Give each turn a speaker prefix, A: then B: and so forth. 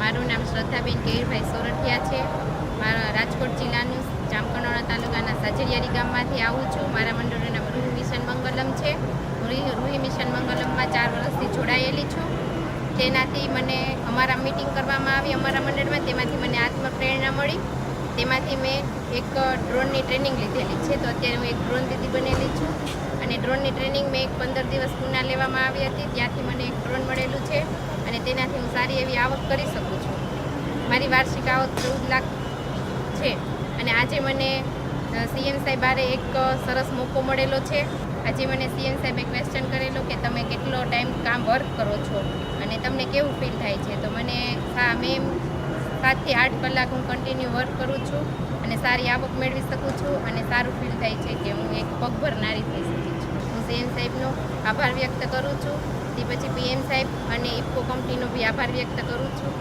A: મારું નામ શ્રદ્ધાબેન કેરભાઈ સોરઠિયા છે. મારા રાજકોટ જિલ્લાનું જામકંડોળા તાલુકાના સાજરિયારી ગામમાંથી આવું છું. મારા મંડળનું નામ રૂહી મિશન મંગલમ છે. રૂહી મિશન મંગલમમાં ચાર વર્ષથી જોડાયેલી છું. તેનાથી મને અમારા મીટિંગ કરવામાં આવી અમારા મંડળમાં. તેમાંથી મને આત્મપ્રેરણા મળી. તેમાંથી મેં એક ડ્રોનની ટ્રેનિંગ લીધેલી છે. તો અત્યારે હું એક ડ્રોન દીદી બનેલી છું. અને ડ્રોનની ટ્રેનિંગ મેં એક પંદર દિવસ પૂના લેવામાં આવી હતી. ત્યાંથી મને એક ડ્રોન મળેલું છે. તેનાથી હું સારી એવી આવક કરી શકું છું. મારી વાર્ષિક આવક ચૌદ લાખ છે અને આજે મને સીએમ સાહેબ બારે એક સરસ મોકો મળેલો છે. આજે મને સીએમ સાહેબે ક્વેશ્ચન કરેલો કે તમે કેટલો ટાઈમ કામ વર્ક કરો છો અને તમને કેવું ફીલ થાય છે? તો મને હા, મેં સાતથી આઠ કલાક હું કન્ટિન્યુ વર્ક કરું છું અને સારી આવક મેળવી શકું છું અને સારું ફીલ થાય છે કે હું એક પગભર નારી થઈ શકી છું. હું સીએમ સાહેબનો આભાર વ્યક્ત કરું છું. તે પછી પીએમ સાહેબ અને કંપનીનો બી આભાર વ્યક્ત કરું છું.